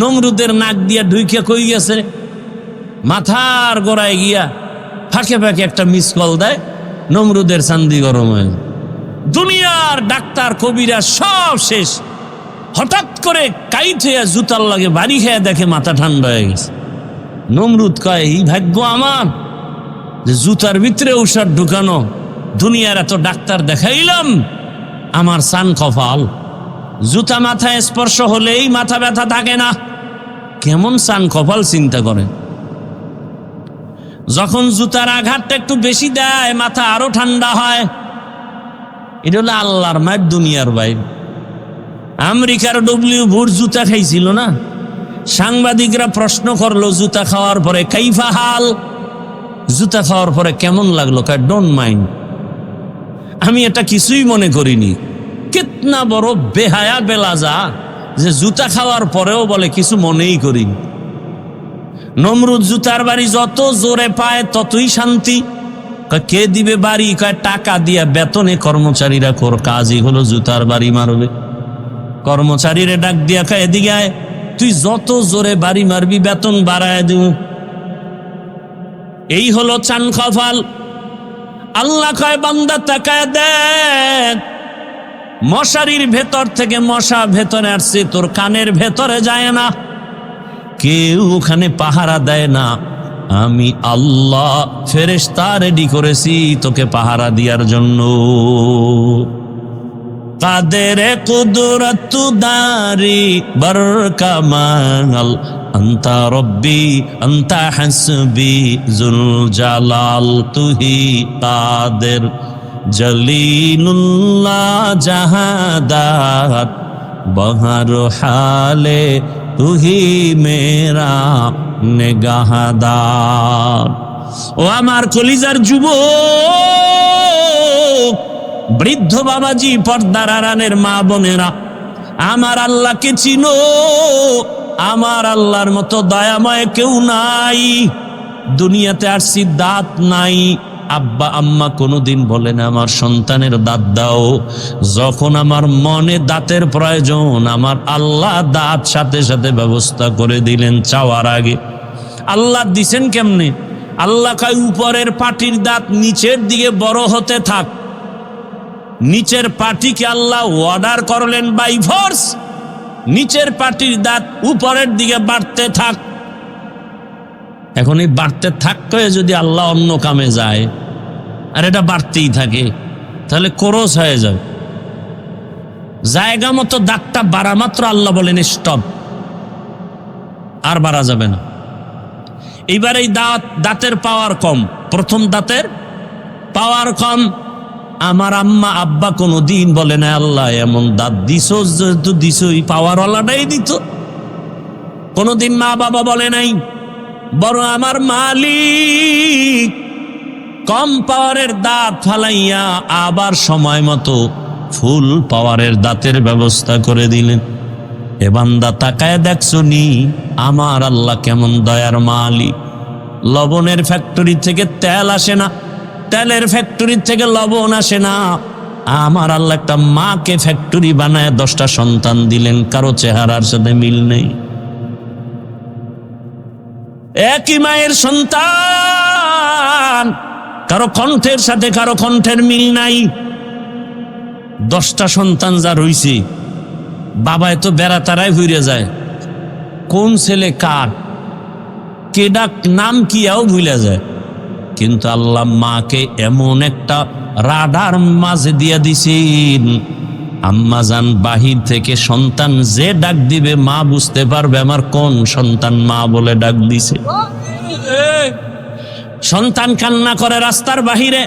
নমরুদের নাক দিয়া ঢুইকে কই গেছে? মাথার গোড়ায় গিয়া ফাঁকে ফাঁকে একটা মিস কল দেয়, নমরুদের চান্দি গরম হয়ে দুনিয়ার ডাক্তার, কবিরা সব শেষ। হঠাৎ করে কাইট হইয়া জুতার লাগে বাড়ি খেয়ে দেখে মাথা ঠান্ডা হয়ে গেছে। নমরুদ কয়, এই ভাগ্য আমার যে জুতার ভিতরে ঔষধ ঢুকানো, দুনিয়ার এত ডাক্তার দেখাইলাম, আমার সান কপাল। জুতা মাথায় স্পর্শ হলেই মাথা ব্যথা থাকে না। কেমন সান কপাল চিন্তা করেন যখন জুতার আঘাতটা একটু বেশি দেয়, মাথা আরও ঠান্ডা হয়। এটা হলো আল্লাহর মায়ের দুনিয়ার বাইরে আমেরিকার ডব্লিউ ভোর জুতা খাইছিল না? সাংবাদিকরা প্রশ্ন করল, জুতা খাওয়ার পরে কাইফা হাল? জুতা খাওয়ার পরে কেমন লাগল? কার ডোন্ট মাইন্ড আমি এটা কিছুই মনে করিনি। কিতনা বড় বেহায়া বেলাজা যে জুতা খাওয়ার পরেও বলে, কিছু মনেই করিনি নমরুদ জুতার বাড়ি যত জোরে পায় ততই শান্তি। কে দিবে বাড়ি? কয়, টাকা দিয়া বেতনে কর্মচারীরা কর, কাজই হলো জুতার বাড়ি মারবে। কর্মচারীরে ডাক দিয়া কয়, এদিকে আয়, তুই যত জোরে বাড়ি মারবি, বেতন বাড়ায় দিব। এই হলো চান কপাল আল্লাহ কয়, বান্দা তাকায় দেখ মশারির ভেতর থেকে মশা ভেতরে আসছে, তোর কানের ভেতরে যায় না। কেউ ওখানে পাহারা দেয় না। আমি আল্লাহ, ফেরেশতা রেডি করেছি তোকে পাহারা দিয়ার জন্য। কাদের কুদরত দারি বরকামাল আন্তা রব্বি, আন্তা হাসবি, জুল জালাল তুহি কাদের জলিনুল্লাহ জাহাদাত বহর হালে তুহি মেরা নেগাহাদার ও আমার কলিজার যুব বৃদ্ধ বাবাজি, পর্দার আরানের মা বোনেরা, আমার আল্লাহকে চিনো, আমার আল্লাহর মতো দয়াময় কেউ নাই, দুনিয়াতে আর দাঁত নাই। আব্বা, আম্মা কোনোদিন বলে না, আমার সন্তানের দাঁত দাও। যখন আমার মনে দাঁতের প্রয়োজন, আমার আল্লাহ দাঁত সাথে সাথে ব্যবস্থা করে দিলেন চাওয়ার আগে। আল্লাহ দিছেন কেমনে? আল্লাহ কয়, উপরের পাটির দাঁত নিচের দিকে বড় হতে থাক। নিচের পাটিকে আল্লাহ অর্ডার করলেন বাই ফোর্স নিচের পাটির দাঁত উপরের দিকে বাড়তে থাক। এখন এই বাড়তে থাকতে যদি আল্লাহ অন্য কামে যায়, আর এটা বাড়তেই থাকে, তাহলে কোরস হয়ে যাবে। জায়গা মতো দাঁতটা বাড়া মাত্র আল্লাহ বলেন, স্টপ। আর বাড়া যাবে না। এইবার এই দাঁত, দাঁতের পাওয়ার কম। প্রথম দাঁতের পাওয়ার কম। আমার আম্মা, আব্বা কোনো দিন বলে না আল্লাহ, এমন দাঁত দিস যেহেতু দিস পাওয়ারওয়ালাটাই দিত। কোনোদিন মা বাবা বলে নাই বড় আমার মালিক, কম পাওয়ারের দাঁত ফালাইয়া আবার সময় মতো ফুল পাওয়ারের দাঁতের ব্যবস্থা করে দিলেন। এ বান্দা তাকায় দেখছ নি, আমার আল্লাহ কেমন দয়ার মালিক। লবণের ফ্যাক্টরি থেকে তেল আসে না, তেলের ফ্যাক্টরি থেকে লবণ আসে না। আমার আল্লাহ একটা মাকে ফ্যাক্টরি বানায় দশটা সন্তান দিলেন, কারও চেহারার সাথে মিল নেই। একই মায়ের সন্তান। কারও কণ্ঠের সাথে, কারও কণ্ঠের মিল নাই। দশটা সন্তান যা রইছে বাবা এত বেড়া তারাই হইরে যায়। কোন ছেলে কার? কে ডাক নাম কি এও ভুলে যায়। কিন্তু আল্লাহ মাকে এমন একটা রাডার মাঝে দিয়া দিছেন। আম্মাজান বাহির থেকে সন্তান যে ডাক দিবে, মা বুঝতে পারবে আমার কোন সন্তান মা বলে ডাক দিছে। সন্তান কান্না করে রাস্তার বাহিরে,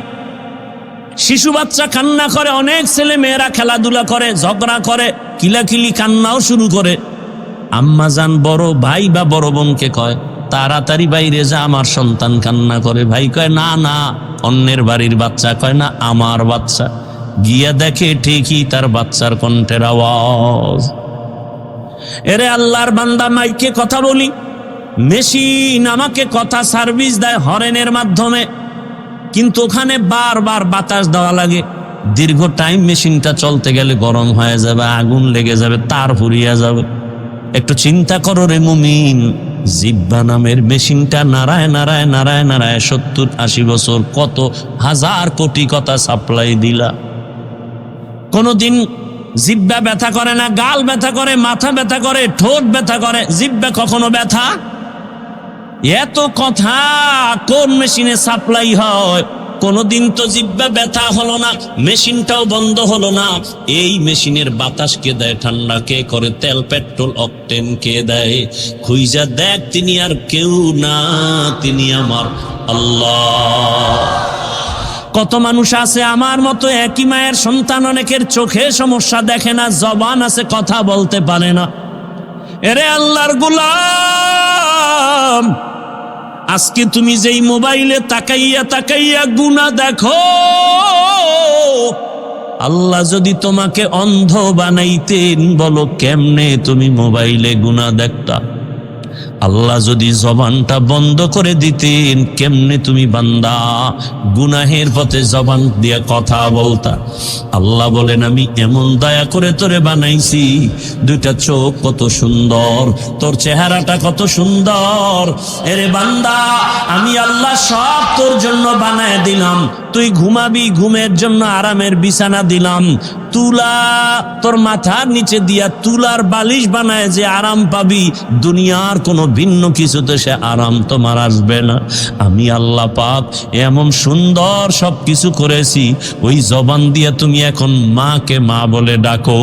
শিশু বাচ্চা কান্না করে, অনেক ছেলে মেয়েরা খেলাধুলা করে, ঝগড়া করে, কিলাকিলি কান্নাও শুরু করে। আম্মাজান বড় ভাই বা বড় বোনকে কয়, তাড়াতাড়ি বাইরে যা, আমার সন্তান কান্না করে। ভাই কয়, না না। অন্যের বাড়ির বাচ্চা কয়, না, আমার বাচ্চা। গিয়া দেখে ঠিকই তার বাচ্চার কণ্ঠের আওয়াজ। এরে আল্লাহর বান্দা, মাইকে কথা বলি। মেশিন আমাকে কথা সার্ভিস দেয় হরেনের মাধ্যমে। কিন্তু ওখানে বারবার বাতাস দেওয়া লাগে। দীর্ঘ টাইম মেশিনটা চলতে গেলে গরম হয়ে যাবে, আগুন লেগে যাবে, তার ফুরিয়ে যাবে। একটু চিন্তা করো রে মুমিন, জিব্বা নামের মেশিনটা নারায় নারায় নারায় নারায় সত্তর আশি বছর কত হাজার কোটি কথা সাপ্লাই দিলা। কোনোদিন জিব্বা ব্যথা করে না, গাল ব্যথা করে, মাথা ব্যথা করে, ঠোঁট ব্যথা করে, জিব্বা কখনো ব্যথা? এত কথা কোন মেশিনে সাপ্লাই হয়? কোনদিন তো জিব্বা ব্যথা হলো না, মেশিনটাও বন্ধ হলো না। এই মেশিনের বাতাস কে দেয়, ঠান্ডা কে করে, তেল, পেট্রোল, অকটেন কে দেয়? খুইজা দেখ, তিনি আর কেউ না, তিনি আমার আল্লাহ। কত মানুষ আছে আমার মতো একই মায়ের সন্তান অনেকের চোখে সমস্যা দেখে না, জবান আছে, কথা বলতে পারে না। এরে আল্লাহর গুলাম, আজকে তুমি যেই মোবাইলে তাকাইয়া তাকাইয়া গুনা দেখো, আল্লাহ যদি তোমাকে অন্ধ বানাইতেন, বলো কেমনে তুমি মোবাইলে গুনা দেখতা? আল্লাহ যদি জবানটা বন্ধ করে দিতেন, কেমনে তুমি বান্দা? গুনাহের পথে জবান দিয়ে কথা বলতা। আল্লাহ বলেন, আমি এমন দয়া করে তোরে বানাইছি, দুইটা চোখ কত সুন্দর, তোর চেহারাটা কত সুন্দর। এরে বান্দা, আমি আল্লাহ সব তোর জন্য বানায় দিলাম তুই ঘুমাবি, ঘুমের জন্য আরামের বিছানা দিলাম। তুলা তোর মাথার নিচে দিয়া তুলার বালিশ বানায় যে আরাম পাবি। দুনিয়ার কোনো ভিন্ন কিছুতে সে আরাম তোমার আসবে না। আমি আল্লাহ পাক এমন সুন্দর সব কিছু করেছি। ওই জবান দিয়ে তুমি এখন মাকে মা বলে ডাকো।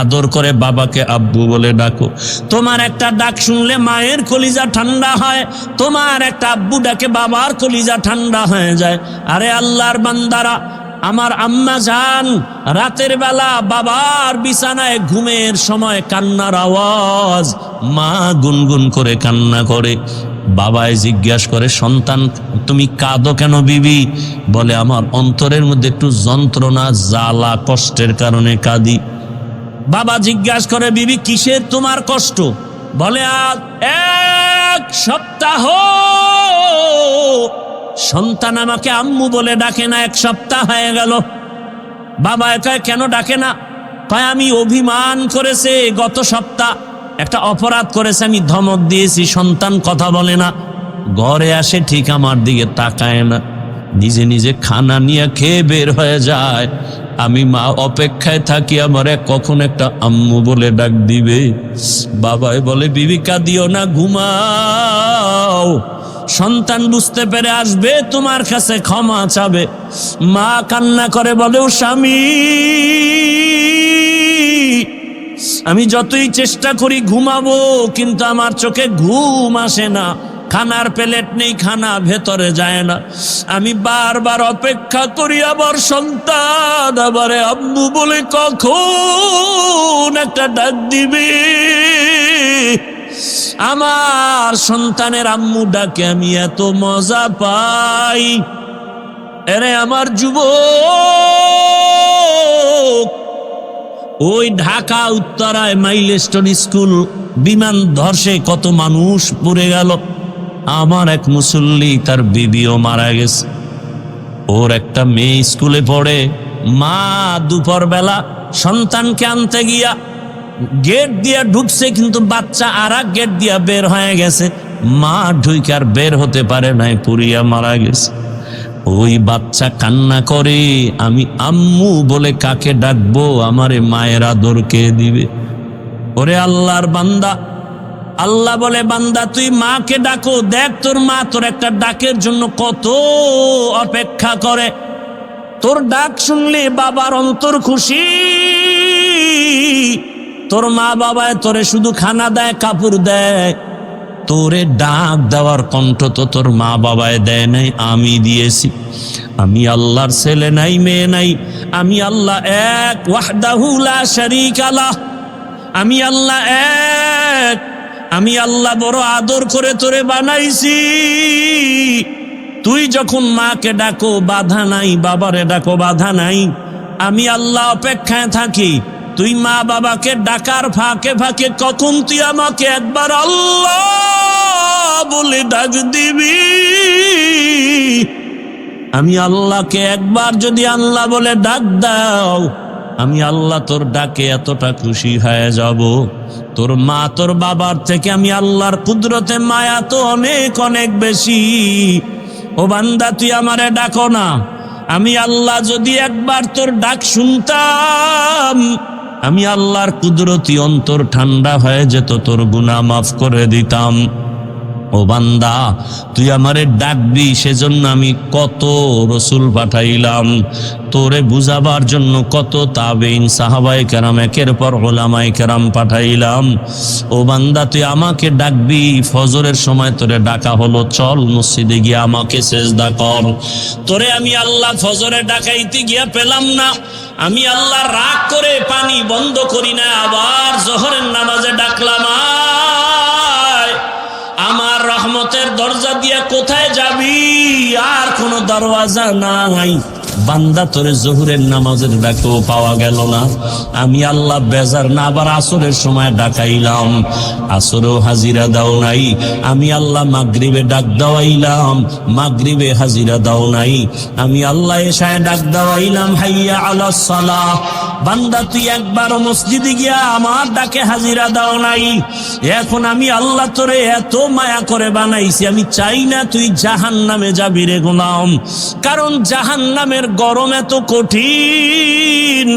আদর করে বাবাকে আব্বু বলে ডাকো। তোমার একটা ডাক শুনলে মায়ের কলিজা ঠান্ডা হয়, তোমার একটা আব্বু ডাকে বাবার কলিজা ঠান্ডা হয়ে যায়। আরে আল্লাহর বান্দারা, আমার আম্মা যান, রাতের বেলা বাবার বিছানায় ঘুমের সময় কান্নার আওয়াজ, মা গুনগুন করে কান্না করে। বাবায় জিজ্ঞাস করে, সন্তান, তুমি কাঁদো কেন বিবি? বলে, আমার অন্তরের মধ্যে একটু যন্ত্রণা, জ্বালা, কষ্টের কারণে কাঁদি। বাবা জিজ্ঞাসা করে, বিবি, কিসের তোমার কষ্ট? বলে, আজ এক সপ্তাহ। সন্তান আমাকে আম্মু বলে ডাকে না, এক সপ্তাহ হয়ে গেল। বাবা একাই কেন ডাকে না? কয়, আমি অভিমান করেছে গত সপ্তাহ। একটা অপরাধ করেছে, আমি ধমক দিয়েছি, সন্তান কথা বলে না। ঘরে আসে, ঠিক আমার দিকে তাকায় না। নিজে নিজে খানা নিয়ে খেয়ে বের হয়ে যায়। আমি মা অপেক্ষায় থাকি আমারে কখন একটা আম্মু বলে ডাক দিবে। বাবাই বলে বিবিকা দিও না, ঘুমাও। সন্তান বুঝতে পেরে আসবে, তোমার কাছে ক্ষমা চাবে। মা কান্না করে বলেও স্বামী, আমি যতই চেষ্টা করি ঘুমাবো, কিন্তু আমার চোখে ঘুম আসে না। খানার প্লেট নেই, খানা ভেতরে যায় না। আমি বারবার অপেক্ষা করি আবার সন্তান আবারে আব্বু বলে কখন একটা ডাক দিবে? আমার সন্তানের আম্মু ডাকে, আমি এত মজা পাই। এরে আমার যুব ওই ঢাকা উত্তরায় মাইলস্টোন স্কুল বিমান ধর্ষে কত মানুষ পড়ে গেল। আমার এক মুসল্লি তার বিবিও মারা গেছে। ওর একটা মেয়ে স্কুলে পড়ে। মা দুপুর বেলা সন্তানকে আনতে গিয়া গেট দিয়া ঢুকছে, কিন্তু বাচ্চা আর গেট দিয়া বের হয়ে গেছে। মা ঢুকে আর বের হতে পারে নাই পুরিয়া মারা গেছে। ওই বাচ্চা কান্না করে, আমি আম্মু বলে কাকে ডাকবো, আমারে মায়ের আদর কে দিবে? ওরে আল্লাহর বান্দা আল্লাহ বলে, বান্দা, তুই মাকে ডাকো, দেখ তোর মা তোর একটা ডাকের জন্য কত অপেক্ষা করে। তোর ডাক শুনলে বাবার অন্তর খুশি। তোর মা বাবায় তোরে শুধু খানা দেয়, কাপড় দেয়। তোরে ডাক দেওয়ার কণ্ঠ তো তোর মা বাবায় দেয় নাই, আমি দিয়েছি। আমি আল্লাহর ছেলে নাই, মেয়ে নাই। আমি আল্লাহ এক, ওয়াহদাহু লা শারীকা লাহ। আমি আল্লাহ এক আমি আল্লাহ বড় আদর করে তোরে বানাইছি। তুই যখন মাকে ডাকো, বাধা নাই, বাবারে ডাকো, বাধা নাই। আমি আল্লাহ অপেক্ষায় থাকি। তুই মা বাবাকে ডাকার ফাঁকে ফাঁকে কখন তুই আমাকে একবার আল্লাহ বলে ডাক দিবি? আমি আল্লাহকে একবার যদি আল্লাহ বলে ডাক দাও আমি আল্লাহ তোর ডাকে এতটা খুশি হয়ে যাব। তোর মা তোর বাবার থেকে আমি আল্লাহর কুদরতে মায়া তো অনেক অনেক বেশি। ও বান্দা, তুই আমারে ডাকো না। আমি আল্লাহ যদি একবার তোর ডাক শুনতাম, আমি আল্লাহর কুদরতি অন্তর ঠান্ডা হয়ে যেত, তোর গুনাহ মাফ করে দিতাম। ও বান্দা, তুই আমারে ডাকবি, সেজন্য আমি কত রসুল পাঠাইলাম। তোরে বুঝাবার জন্য কত তাবেইন সাহাবাই কেরাম, একের পর ওলামাই কেরাম পাঠাইলাম। ও বান্দা, তুই আমাকে ডাকবি, ফজরের সময় তোরে ডাকা হলো, চল মসজিদে গিয়ে আমাকে সেজদা কর। তোরে আমি আল্লাহ ফজরে ডাকাইতে গিয়া পেলাম না। আমি আল্লাহ রাগ করে পানি বন্ধ করি না, আবার জহরের দরজা দিয়া কোথায় যাবি? আর কোনো দরওয়াজা নাই। বান্দা তোরে জহুরের নামাজের ডাকেও পাওয়া গেল না। আমি আল্লাহ বেজার না, আবার আসরের সময় ডাকাইলাম। আসরেও হাজিরা দাও নাই। আমি আল্লাহ মাগরিবে ডাক দেওয়াইলাম। মাগরিবে হাজিরা দাও নাই। আমি আল্লাহ এসায় ডাক দেওয়াইলাম, হাইয়া আলা সালাহ। বান্দা, তুই একবার মসজিদে গিয়া আমার ডাকে হাজিরা দাও নাই। এখন আমি আল্লাহ তোরে এত মায়া করে বানাইছি, আমি চাই না তুই জাহান নামে যাবি রে গোলাম। কারণ জাহান নামের গরম এত কঠিন।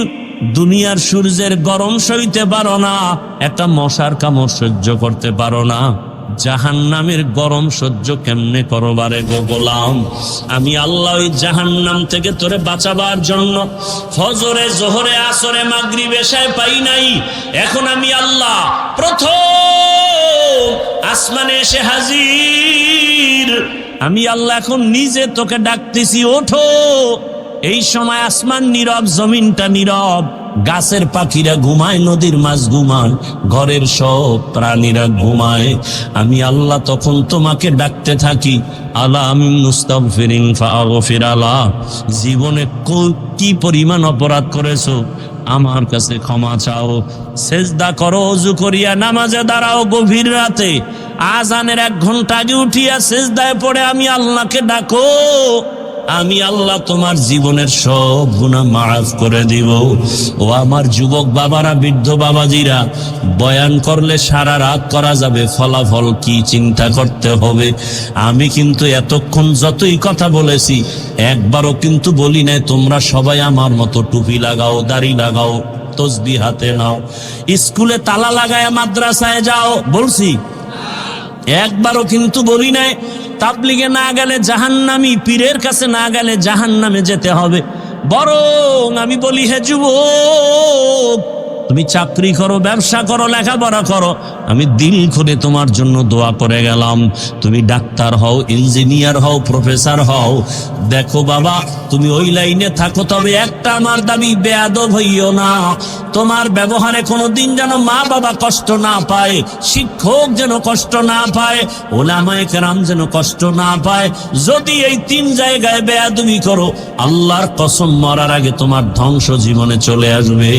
দুনিয়ার সূর্যের গরম সইতে পারো না, একটা মশার কামড় সহ্য করতে পারো না। জাহান নামের গরম সহ্য কেমনে করবারে গো গোলাম? আমি আল্লাহ ওই জাহান নাম থেকে তোরে বাঁচাবার জন্য ফজরে, জোহরে, আসরে মাগরি বেশায় পাই নাই। এখন আমি আল্লাহ প্রথম আসমানে এসে হাজির। আমি আল্লাহ এখন নিজে তোকে ডাকতেছি, ওঠো। এই সময় আসমান নীরব, জমিনটা নীরব। গাছের পাখিরা ঘুমায়, নদীর মাছ ঘুমায়, ঘরের সব প্রাণীরা ঘুমায়। আমি আল্লাহ তখন তোমাকে ডাকতে থাকি, আলা আমি মুস্তাগফিরিন ফাগফির আলা। জীবনে কি পরিমাণ অপরাধ করেছ? আমার কাছে ক্ষমা চাও। সেজদা করো, অজু করিয়া নামাজে দাঁড়াও গভীর রাতে। আজানের এক ঘণ্টা আগে উঠিয়া সেজদায় পড়ে আমি আল্লাহকে ডাকো। আমি আল্লাহ তোমার জীবনের সব গুণা মাফ করে দিব। ও আমার যুবক বাবারা, বৃদ্ধ বাবাজিরা, বয়ান করলে সারা রাত করা যাবে, ফলাফল কি চিন্তা করতে হবে? আমি কিন্তু এতক্ষণ যতই কথা বলেছি, একবারও কিন্তু বলি নাই, তোমরা সবাই আমার মতো টুপি লাগাও, দাড়ি লাগাও তসবি হাতে নাও, স্কুলে তালা লাগায় মাদ্রাসায় যাও, বলছি একবারও কিন্তু বলি নাই, তাবলিগে না গেলে জাহান্নামি পীরের কাছে না গেলে জাহান্নামে যেতে হবে। বরং আমি বলি, হে যুবক তুমি চাকরি করো, ব্যবসা করো, লেখাপড়া করো। আমি দিল করে তোমার জন্য দোয়া করে গেলাম। তুমি ডাক্তার হও, ইঞ্জিনিয়ার হও, প্রফেসর হও। দেখো বাবা, তুমি ওই লাইনে থাকো, তবে একটা আমার দাবি, বেয়াদব হইও না। তোমার ব্যবহারে কোনো দিন যেন মা বাবা কষ্ট না পায়, শিক্ষক যেন কষ্ট না পায়, ওলামায়ে কেরাম যেন কষ্ট না পায়। যদি এই তিন জায়গায় বেয়াদবি করো, আল্লাহর কসম মরার আগে তোমার ধ্বংস জীবনে চলে আসবে।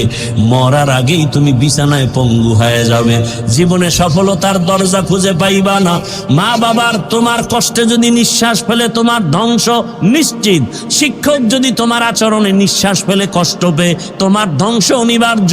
মরার আগেই তুমি বিছানায় পঙ্গু হয়ে যাবে। জীবনে সফলতার দরজা খুঁজে পাইবা না। মা বাবার তোমার কষ্টে যদি নিঃশ্বাস ফেলে তোমার ধ্বংস নিশ্চিত। শিক্ষক যদি তোমার আচরণে নিঃশ্বাস ফেলে কষ্ট পেয়ে তোমার ধ্বংস অনিবার্য।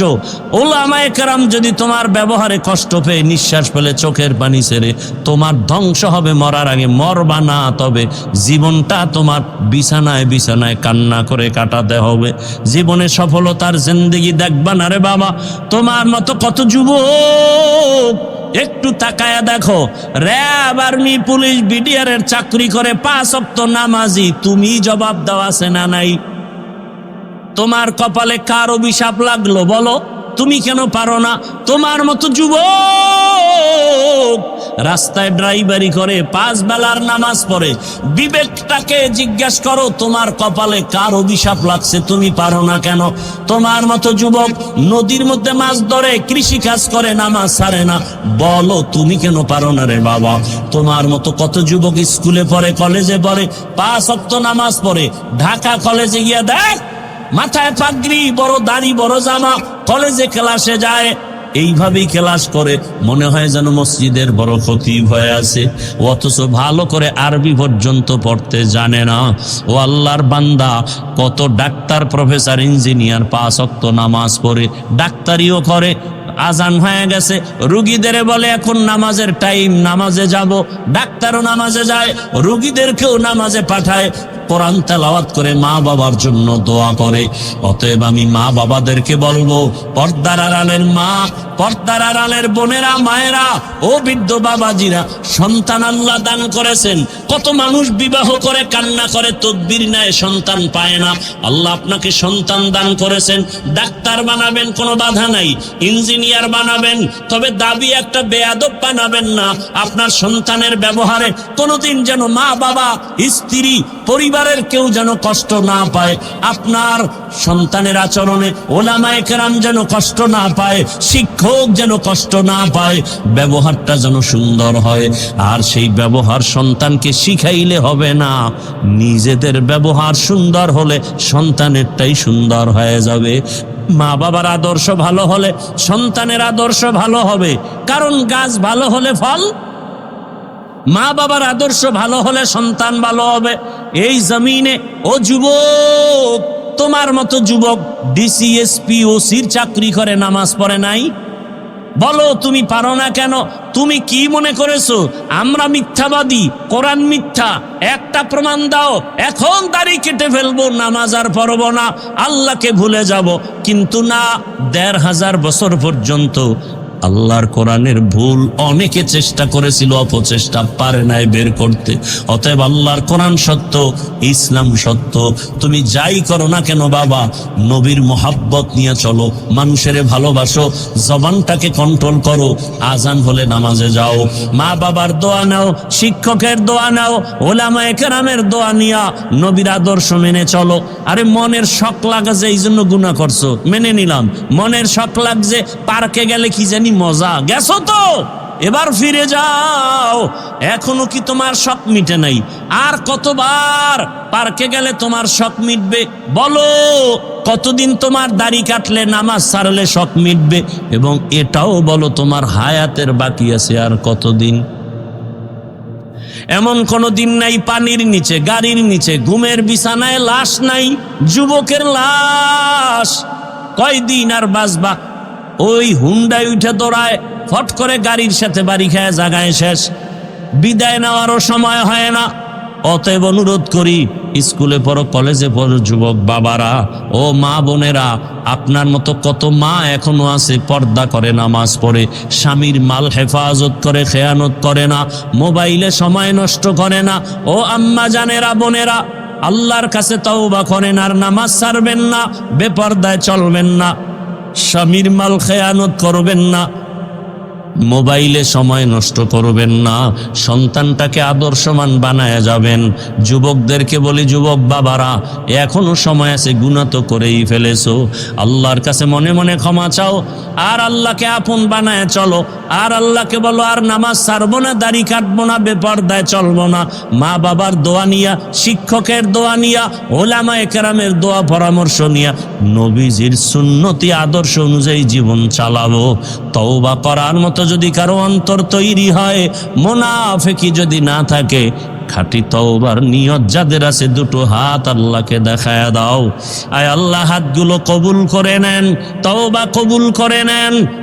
ওলামায়ে কেরাম যদি তোমার ব্যবহারে কষ্ট পেয়ে নিঃশ্বাস ফেলে চোখের পানি ছেড়ে তোমার ধ্বংস হবে, মরার আগে মরবা না। তবে জীবনটা তোমার বিছানায় বিছানায় কান্না করে কাটাতে হবে। জীবনে সফলতার জিন্দেগি দেখবা না রে বাবা। তোমার মতো কত যুবক? একটু তাকায়া দেখো। র্যাব, আর্মি, পুলিশ, বিডিআর এর চাকরি করে পাঁচ অক্ত নামাজি। তুমি জবাব দেওয়া আছে না নাই? তোমার কপালে কার অভিশাপ লাগল বলো? তুমি কেন পারো না? তোমার মতো যুবক রাস্তায় ড্রাইভারি করে, পাঁচ বেলার নামাজ পড়ে, বিবেকটাকে জিজ্ঞেস করো, তোমার কপালে কার অভিশাপ লাগছে? তুমি পারো না কেন? তোমার মতো যুবক নদীর মধ্যে মাছ ধরে কৃষি কাজ করে, নামাজ ছাড়ে না। বলো, তুমি কেন পারো না রে বাবা? তোমার মতো কত যুবক স্কুলে পড়ে, কলেজে পড়ে, পাঁচ অক্ত নামাজ পড়ে, ঢাকা কলেজে গিয়ে দেখ মাথায় পাগড়ি, বড় দাড়ি, বড় জামা কলেজে ক্লাসে যায়। এইভাবেই ক্লাস করে। মনে হয় যেন মসজিদের বড় ক্ষতি হয়ে আছে। অথচ ভালো করে আরবি পর্যন্ত পড়তে জানে না। ও আল্লাহর বান্দা, কত ডাক্তার প্রফেসর ইঞ্জিনিয়ার পাঁচ অক্ত নামাজ পড়ে, ডাক্তারিও করে, আজান হয়ে গেছে। রুগীদের বলে, এখন নামাজের টাইম নামাজে যাব। ডাক্তারও নামাজে যায়, রুগীদেরকেও নামাজে পাঠায়। কোরআন তেলাওয়াত করে মা বাবার জন্য দোয়া করে। অতএব আমি মা বাবাদেরকে বলব, পর্দার আড়ালের মা, পর্দার আড়ালের বোনেরা, মায়েরা, ও বৃদ্ধ বাবাজিরা, সন্তান আল্লাহ দান করেছেন। কত মানুষ বিবাহ করে, কান্না করে, তদ্বির নেয়, সন্তান পায় না। আল্লাহ আপনাকে সন্তান দান করেছেন। ডাক্তার বানাবেন, কোনো বাধা নাই। ইঞ্জিনিয়ার বানাবেন, তবে দাবি একটা বেয়াদব বানাবেন না। আপনার সন্তানের ব্যবহারে কোনোদিন যেন মা বাবা, স্ত্রী পরিবারের কেউ যেন কষ্ট না পায়, আপনার সন্তানের আচরণে ওলামায়ে কেরাম যেন কষ্ট না পায়, শিক্ষক যেন কষ্ট না পায়, ব্যবহারটা যেন সুন্দর হয়। আর সেই ব্যবহার সন্তানকে শিখাইলে হবে না, নিজেদের ব্যবহার সুন্দর হলে সন্তানেরটাই সুন্দর হয়ে যাবে। মা বাবার আদর্শ ভালো হলে সন্তানের আদর্শ ভালো হবে, কারণ গাছ ভালো হলে ফল, মা বাবার আদর্শ ভালো হলে সন্তান ভালো হবে। এই জমিনে, ও যুবক, তোমার মতো যুবক ডিসিএসপি ও সির চাকরি করে, নামাজ পড়ে নাই? বলো, তুমি পারো না কেন? তুমি কি মনে করেছ? আমরা মিথ্যাবাদী, কোরআন মিথ্যা, একটা প্রমাণ দাও, এখন দাড়ি কেটে ফেলব, নামাজ আর পড়ব না, আল্লাহকে ভুলে যাব। কিন্তু না, দেড় হাজার বছর পর্যন্ত আল্লাহর কোরআনের ভুল অনেকে চেষ্টা করেছিল, অপচেষ্টা পারে নাই বের করতে। অতএব আল্লাহর কোরআন সত্য, ইসলাম সত্য। তুমি যাই করো না কেন বাবা, নবীর মোহাব্বত নিয়ে চলো, মানুষের ভালোবাসো, জবানটাকে কন্ট্রোল করো, আজান হলে নামাজে যাও। মা বাবার দোয়া নাও, শিক্ষকের দোয়া নাও, ওলামায়ে কেরামের দোয়া নিয়া নবীর আদর্শ মেনে চলো। আরে মনের শখ লাগা যে এই জন্য গুণা করছ, মেনে নিলাম। মনের শখ লাগছে, পার্কে গেলে কি জানি মজা। গেছো তো? এবার ফিরে যাও। এখনও কি তোমার শখ মিটে নাই? আর কতবার পার্কে গেলে তোমার শখ মিটবে? বলো, কতদিন তোমার দাড়ি কাটলে নামাজ সারলে শখ মিটবে? এবং এটাও বলো, তোমার হায়াতের বাকি আছে আর কতদিন? এমন কোনো দিন নাই পানির নিচে, গাড়ির নিচে, ঘুমের বিছানায় লাশ নাই, যুবকের লাশ। কয়দিন আর বাঁচবা? ওই হুন্ডায় উঠে দৌড়ায়, ফট করে গাড়ির সাথে বাড়ি খায় জাগায় শেষ। বিদায় নেওয়ারও সময় হয় না। অতএব অনুরোধ করি, স্কুলে পড়ো, কলেজে পড়ো যুবক বাবারা ও মা বোনেরা, আপনার মতো কত মা এখনও আছে, পর্দা করে নামাজ পড়ে, স্বামীর মাল হেফাজত করে, খেয়ানত করে না, মোবাইলে সময় নষ্ট করে না। ও আম্মা জানেরা বোনেরা, আল্লাহর কাছে তওবা করেন আর নামাজ ছাড়বেন না, বেপর্দায় চলবেন না। স্বামীর মাল খেয়ানত করবেন না। মোবাইলে সময় নষ্ট করবেন না। সন্তানটাকে আদর্শমান বানায় যাবেন। যুবকদেরকে বলি, যুবক বাবারা, এখনও সময় আছে গুণা তো করেই ফেলেছো। আল্লাহর কাছে মনে মনে ক্ষমা চাও। আর আল্লাহকে আপন বানায় চলো। আর আল্লাহকে বলো, আর নামাজ ছাড়বো না, দাড়ি কাটবো না, বেপর্দায় চলবো না। মা বাবার দোয়া নিয়া, শিক্ষকের দোয়া নিয়া ওলামা একরামের দোয়া পরামর্শ নিয়া, নবীজির সুন্নতি আদর্শ অনুযায়ী জীবন চালাবো। তওবা করার মতো যদি কারও অন্তর তৈরি হয়, মোনাফেকি যদি না থাকে, খাটি তওবার নিয়ত যাদের আছে, দুটো হাত আল্লাহকে দেখায় দাও। আয় আল্লাহ, হাতগুলো কবুল করে নেন, তওবা কবুল করে নেন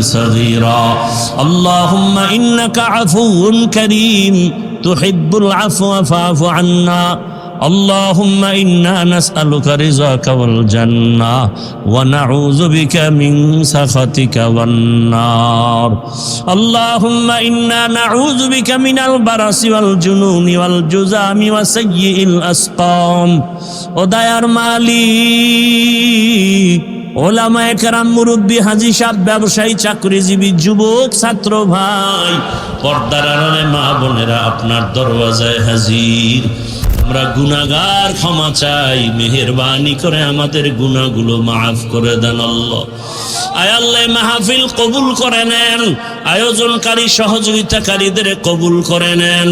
صغيرا. اللهم إنك عفو كريم. تحب العفو فاعف عنا. اللهم إنا نسألك رزاك والجنة ونعوذ بك من سخطك والنار. اللهم إنا نعوذ بك من البرص والجنون والجزام وسيء الأسقام. ودير مالك ওলামায়ে কেরাম মুরব্বী হাজি সাহেব, ব্যবসায়ী, চাকরিজীবী, যুবক, ছাত্র ভাই, পর্দার আড়ালে মা বোনেরা আপনার দরওয়াজায় হাজির। আমরা গুনাগার ক্ষমা চাই, মেহেরবানি করে আমাদের গুনাগুলো মাফ করে দেন আল্লাহ। আয় আল্লাহ, মাহফিল কবুল করে নেন, আয়োজনকারী, সহযোগিতাকারীদের কবুল করে নেন।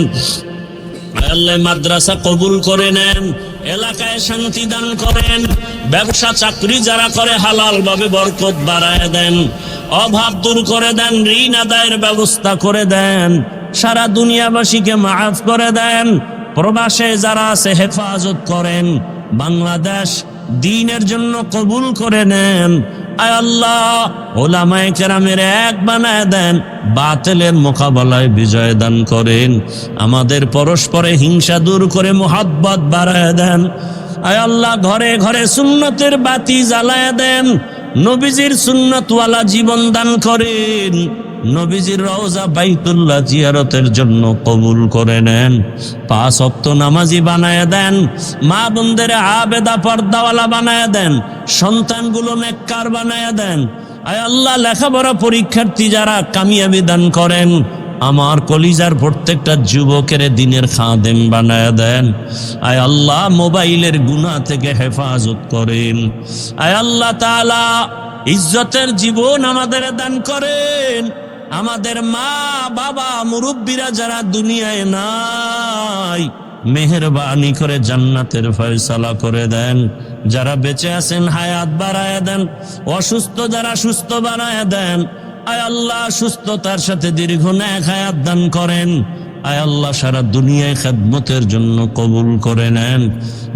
আয় আল্লাহ, মাদ্রাসা কবুল করে নেন এলাকায় শান্তি দান করেন। ব্যবসা, চাকরি যারা করে হালাল ভাবে বরকত বাড়ায় দেন। অভাব দূর করে দেন, ঋণ আদায়ের ব্যবস্থা করে দেন। সারা দুনিয়াবাসীকে মাফ করে দেন। প্রবাসে যারা আছে, হেফাজত করেন। বাংলাদেশ দিনের জন্য কবুল করে নেন। আয় আল্লাহ, ওলামায়ে কেরামের এক বানায় দেন, বাতিলের মোকাবেলায় বিজয় দান করেন। আমাদের পরস্পরে হিংসা দূর করে মোহাব্বত বাড়ায় দেন। আয় আল্লাহ, ঘরে ঘরে সুন্নতের বাতি জ্বালায় দেন। নবীজির সুন্নতওয়ালা জীবন দান করেন। নবীজির রওজা বাইতুল্লাহ জিয়ারতের জন্য কবুল করে নেন। পাঁচ অক্ত নামাজি বানায় দেন, মা বোনদের আবেদা পর্দাওয়ালা বানায় দেন, সন্তানগুলো নেককার বানায় দেন। আয় আল্লাহ, লেখাপড়া পরীক্ষার্থী যারা কামিয়াবি দান করেন, আমার কলিজার প্রত্যেকটা যুবকের দিনের খাদেম বানায় দেন। আয় আল্লাহ, মোবাইলের গুণা থেকে হেফাজত করেন। আয় আল্লাহ তাআলা, ইজ্জতের জীবন আমাদের দান করেন। আমাদের মা, বাবা, মুরব্বীরা যারা দুনিয়ায় নাই, মেহরবানি করে জান্নাতের ফয়সালা করে দেন। যারা বেঁচে আছেন, হায়াত বাড়ায় দেন। অসুস্থ যারা সুস্থ বানায় দেন। আয় আল্লাহ, সুস্থতার সাথে দীর্ঘ ন্যাক হায়াত দান করেন। আয় আল্লাহ সারা দুনিয়ায় খেদমতের জন্য কবুল করে নেন।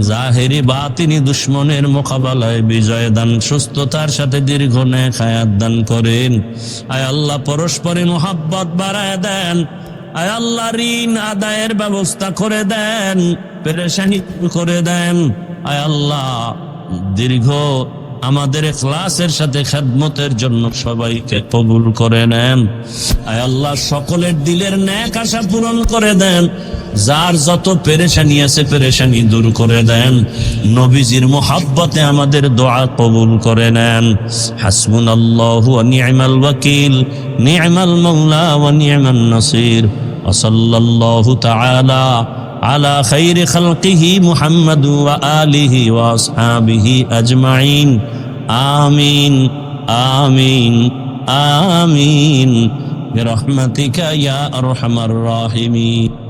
জাহেরি বা তিনি দুশ্মনের মোকাবেলায় বিজয় দান, সুস্থতার সাথে দীর্ঘ ন্যাক হায়াত দান করেন। আয় আল্লাহ পরস্পরে মোহাব্বত বাড়ায় দেন। আয় আল্লাহ ঋণ আদায়ের ব্যবস্থা করে দেন, পেরেশানি করে দেন। আয় আল্লাহ দীর্ঘ আমাদের ক্লাসের সাথে খেদমতের জন্য সবাইকে কবুল করে নেন আয় আল্লাহ সকলের দিলের ন্যাক আশা পূরণ করে দেন যার যত পেরেশানি আছে পেরেশানি দূর করে দেন নবীজির মোহাব্বতে আমাদের দোয়া কবুল করে নেন হাসমুন আল্লাহ নিয়মাল ওয়াকিল নিয়মাল মৌলা ও নিয়মান নসির وصلى الله تعالى على خير خلقه محمد وآله وأصحابه أجمعين. آمين. آمين. آمين. برحمتك يا أرحم الراحمين.